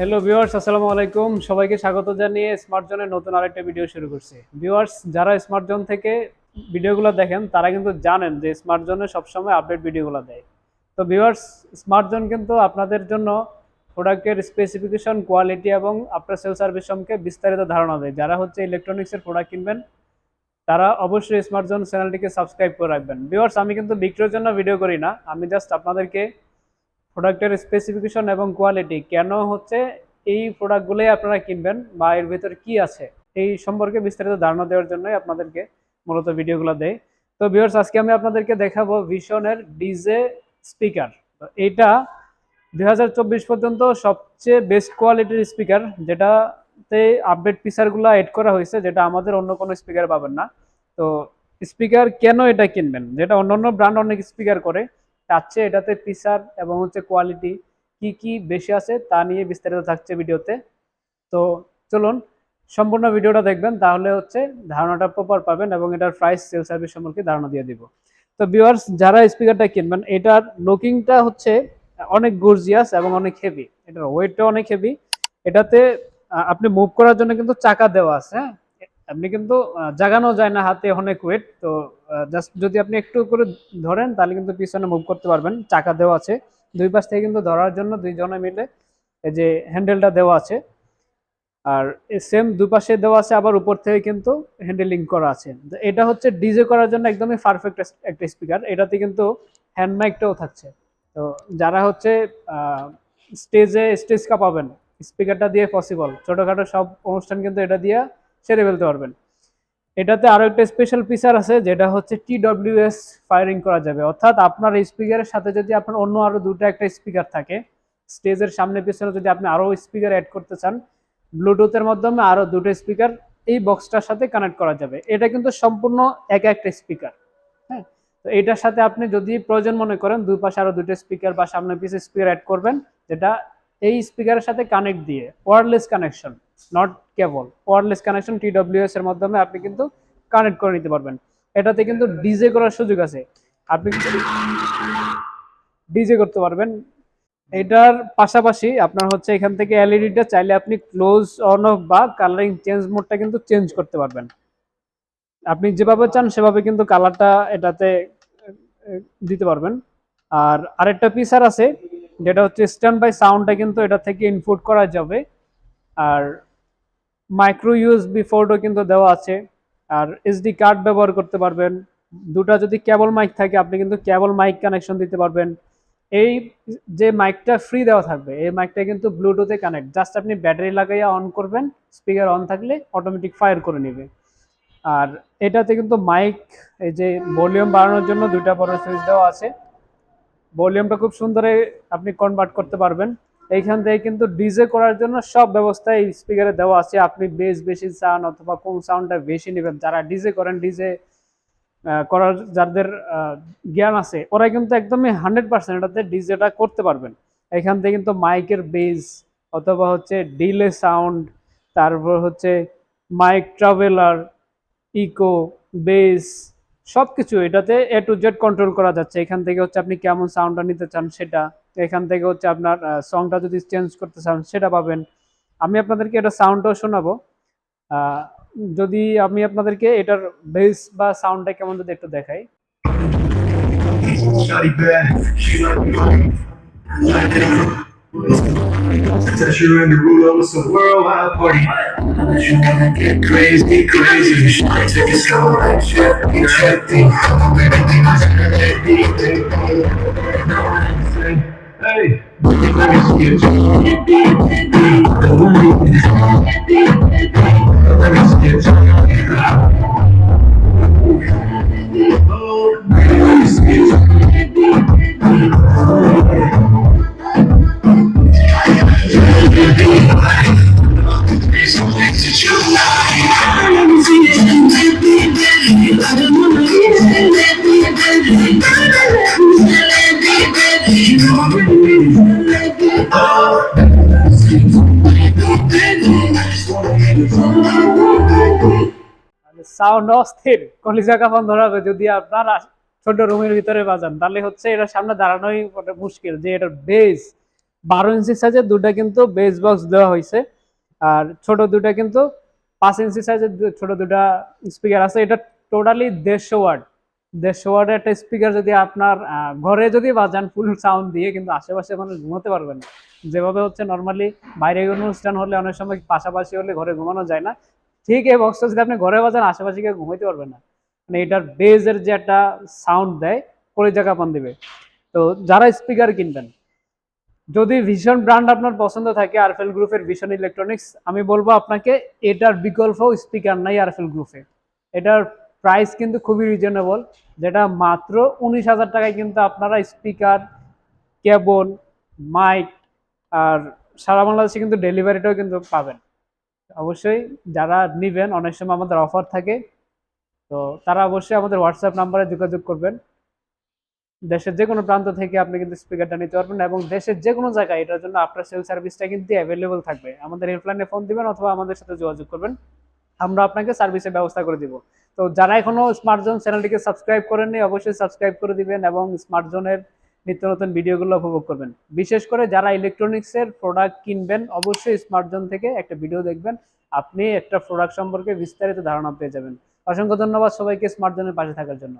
Hello viewers আসসালামু আলাইকুম। সবাইকে স্বাগত জানিয়ে স্মার্ট জোনের নতুন আরেকটা ভিডিও শুরু করছি। ভিউয়ার্স যারা স্মার্ট জোন থেকে ভিডিওগুলো দেখেন, তারা কিন্তু জানেন যে স্মার্ট জোনে সবসময় আপডেট ভিডিওগুলো দেয়। তো ভিউয়ার্স স্মার্ট জোন কিন্তু আপনাদের জন্য প্রোডাক্টের স্পেসিফিকেশন কোয়ালিটি এবং আফটার সেল সার্ভিস সম্পর্কে বিস্তারিত ধারণা দেয়। যারা হচ্ছে ইলেকট্রনিক্সের প্রোডাক্ট কিনবেন, তারা অবশ্যই স্মার্ট জোন চ্যানেলটিকে সাবস্ক্রাইব করে রাখবেন। ভিউয়ার্স আমি কিন্তু বিক্রির জন্য ভিডিও করি না। আমি জাস্ট আপনাদেরকে প্রোডাক্টের স্পেসিফিকেশন এবং কোয়ালিটি কেন হচ্ছে এই প্রোডাক্টগুলোই আপনারা কিনবেন বা এর ভেতর কি আছে এই সম্পর্কে বিস্তারিত ধারণা দেওয়ার জন্যই আপনাদেরকে মূলত ভিডিওগুলো দেয় তো ভিউয়ার্স আজকে আমি আপনাদেরকে দেখাবো ভিশনের ডিজে স্পিকার এইটা দুই হাজার চব্বিশ পর্যন্ত সবচেয়ে বেস্ট কোয়ালিটির স্পিকার যেটাতে আপডেট ফিচারগুলো এড করা হয়েছে, যেটা আমাদের অন্য কোনো স্পিকার পাবেন না। তো স্পিকার কেন এটা কিনবেন? যেটা অন্য অন্য ব্র্যান্ড অনেক স্পিকার করে তার চেয়ে এটাতে ফিচার এবং হচ্ছে কোয়ালিটি কি কি বেশি আছে তা নিয়ে বিস্তারিত থাকছে ভিডিওতে। তো চলুন, সম্পূর্ণ ভিডিওটা দেখবেন, তাহলে হচ্ছে ধারণাটা প্রপার পাবেন এবং এটার প্রাইস সেল সার্ভিস সম্পর্কে ধারণা দিয়ে দিব। তো ভিউয়ার্স যারা স্পিকারটা কিনবেন, এটার লুকিংটা হচ্ছে অনেক গর্জিয়াস এবং অনেক হেভি এটার ওয়েটটা অনেক হেভি এটাতে আপনি মুভ করার জন্য কিন্তু চাকা দেওয়া আছে হ্যাঁ? আপনি কিন্তু জাগানো যায় না হাতে অনেক ওয়েট তো জাস্ট যদি আপনি একটু করে ধরেন, তাহলে কিন্তু পিছনে মুভ করতে পারবেন। চাকা দেওয়া আছে। দুই পাশ থেকে কিন্তু ধরার জন্য দুইজনে মিলে এই যে হ্যান্ডেলটা দেওয়া আছে। আর সেম দুই পাশে দেওয়া আছে, আবার উপর থেকে কিন্তু হ্যান্ডেলিং করা আছে। এটা হচ্ছে ডিজে করার জন্য একদমই পারফেক্ট একটা স্পিকার এটাতে কিন্তু হ্যান্ড মাইকটাও থাকছে। তো যারা হচ্ছে স্টেজে স্টেজ কাঁপাবেন স্পিকারটা দিয়ে পসিবল ছোটোখাটো সব অনুষ্ঠান কিন্তু এটা দিয়ে সেরে ফেলতে পারবেন। এটাতে আরও একটা স্পেশাল ফিচার আছে, যেটা হচ্ছে টিডব্লিউএস ফায়ারিং করা যাবে। অর্থাৎ আপনার স্পিকারের সাথে যদি আপনার অন্য আরও দুটো একটা স্পিকার থাকে স্টেজের সামনে পিছনে যদি আপনি আরও স্পিকার অ্যাড করতে চান ব্লুটুথের মাধ্যমে আরও দুটো স্পিকার এই বক্সটার সাথে কানেক্ট করা যাবে। এটা কিন্তু সম্পূর্ণ এক একটা স্পিকার হ্যাঁ? তো এটার সাথে আপনি যদি প্রয়োজন মনে করেন, দুই পাশে আরও দুটো স্পিকার বা সামনে পিছে স্পিকার অ্যাড করবেন, যেটা এই স্পিকারের সাথে কানেক্ট দিয়ে ওয়ারলেস কানেকশন নট কেবল ওয়ারলেস কানেকশন টিডব্লিউএস এর মাধ্যমে আপনি কিন্তু কানেক্ট করে নিতে পারবেন। এটাতে কিন্তু ডিজে করার সুযোগ আছে। আপনি ডিজে করতে পারবেন। এটার পাশাপাশি আপনার হচ্ছে এখান থেকে এলইডিটা চাইলে আপনি ক্লোজ অন অফ বা কালারিং চেঞ্জ মোডটা কিন্তু চেঞ্জ করতে পারবেন। আপনি যেভাবে চান সেভাবে কিন্তু কালারটা এটাতে দিতে পারবেন। আর আরেকটা ফিচার আছে, যেটা হচ্ছে স্ট্যান্ড বাই সাউন্ডটা কিন্তু এটা থেকে ইনপুট করা যাবে। আর মাইক্রো ইউএসবি ফোর্ডও কিন্তু দেওয়া আছে। আর এসডি কার্ড ব্যবহার করতে পারবেন। দুটা যদি কেবল মাইক থাকে, আপনি কিন্তু কেবল মাইক কানেকশন দিতে পারবেন। এই যে মাইকটা ফ্রি দেওয়া থাকবে, এই মাইকটা কিন্তু ব্লুটুথে কানেক্ট জাস্ট আপনি ব্যাটারি লাগাইয়া অন করবেন স্পিকার অন থাকলে অটোমেটিক ফায়ার করে নেবে। আর এটাতে কিন্তু মাইক এই যে ভলিউম বাড়ানোর জন্য দুইটা বড় সুইচ দেওয়া আছে। ভলিউমটা খুব সুন্দরে আপনি কনভার্ট করতে পারবেন। এইখান থেকে কিন্তু ডিজে করার জন্য সব ব্যবস্থা এই স্পিকারে দেওয়া আছে। আপনি বেস বেশি চান অথবা কোন সাউন্ডটা বেশি নেবেন, যারা ডিজে করেন, ডিজে করার যাদের জ্ঞান আছে, ওরা কিন্তু একদমই হান্ড্রেড পার্সেন্ট এটাতে ডিজেটা করতে পারবেন। এখান থেকে কিন্তু মাইকের বেস অথবা হচ্ছে ডিলে সাউন্ড তারপর হচ্ছে মাইক ট্রাভেলার ইকো বেস সব কিছু এটাতে এ টু জেড কন্ট্রোল করা যাচ্ছে। এখান থেকে হচ্ছে আপনি কেমন সাউন্ডটা নিতে চান সেটা, এখান থেকে হচ্ছে আপনার সংটা যদি চেঞ্জ করতে চান সেটা পাবেন। আমি আপনাদেরকে এটা সাউন্ডটাও শোনাবো। যদি আমি আপনাদেরকে এটার বেস বা সাউন্ডটা কেমন যদি একটু দেখাই। Since you're in the rule of the worldwide party, you wanna get crazy, crazy. You should take it slow, like check me, check baby, Everything is baby, baby, Hey, let me see it. Sound অস্থির, কলিজা কাফন ধরাবে যদি আপনারা ছোট রুমের ভিতরে বাজান, তাহলে হচ্ছে এটা সামনে দাঁড়ানোই মুশকিল যে এটার বেস বারো ইঞ্চি সাইজের দুটা কিন্তু বেস বক্স দেওয়া হয়েছে। আর ছোট দুটা কিন্তু পাঁচ ইঞ্চি সাইজের ছোট দুটা স্পিকার আছে। এটা টোটালি দেড়শো ওয়াট দেড়শো ওয়াটের একটা স্পিকার যদি আপনার ঘরে যদি বাজান ফুল সাউন্ড দিয়ে কিন্তু আশেপাশে মানুষ ঘুমোতে পারবেন না। যেভাবে হচ্ছে নর্মালি বাইরে অনুষ্ঠান হলে অনেক সময় পাশাপাশি হলে ঘরে ঘুমানো যায় না। ঠিক এই বক্সটা যদি আপনি ঘরে বাজান, আশেপাশে কেউ ঘুমাইতে পারবেন না। মানে এটার বেজের যে একটা সাউন্ড দেয় করে জায়গা পান দিবে। তো যারা স্পিকার কিনবেন যদি ভিশন ব্র্যান্ড আপনার পছন্দ থাকে আরফেল গ্রুপের ভীষণ ইলেকট্রনিক্স আমি বলব আপনাকে এটার বিকল্প স্পিকার নাই আরফেল গ্রুপে এটার প্রাইস কিন্তু খুবই রিজনেবল যেটা মাত্র উনিশ হাজার টাকায় কিন্তু আপনারা স্পিকার কেবল মাইক আর সারা বাংলাদেশে কিন্তু ডেলিভারিটাও কিন্তু পাবেন। অবশ্যই যারা নেবেন, অনেক সময় আমাদের অফার থাকে, তো তারা অবশ্যই আমাদের হোয়াটসঅ্যাপ নাম্বারে যোগাযোগ করবেন। দেশের যে কোনো প্রান্ত থেকে আপনি কিন্তু স্পিকারটা নিতে পারবেন এবং দেশের যে কোনো জায়গায় এটার জন্য আপনার সেল সার্ভিসটা কিন্তু অ্যাভেলেবল থাকবে। আমাদের হেল্পলাইনে ফোন দিবেন অথবা আমাদের সাথে যোগাযোগ করবেন। আমরা আপনাকে সার্ভিসের ব্যবস্থা করে দিব। তো যারা এখনও স্মার্ট জোন চ্যানেলটিকে সাবস্ক্রাইব করেননি, অবশ্যই সাবস্ক্রাইব করে দিবেন এবং স্মার্ট জোনের নিত্য নতুন ভিডিওগুলো উপভোগ করবেন। বিশেষ করে যারা ইলেকট্রনিক্সের প্রোডাক্ট কিনবেন, অবশ্যই স্মার্ট জোন থেকে একটা ভিডিও দেখবেন। আপনি একটা প্রোডাক্ট সম্পর্কে বিস্তারিত ধারণা পেয়ে যাবেন। অসংখ্য ধন্যবাদ সবাইকে স্মার্ট জোনের পাশে থাকার জন্য।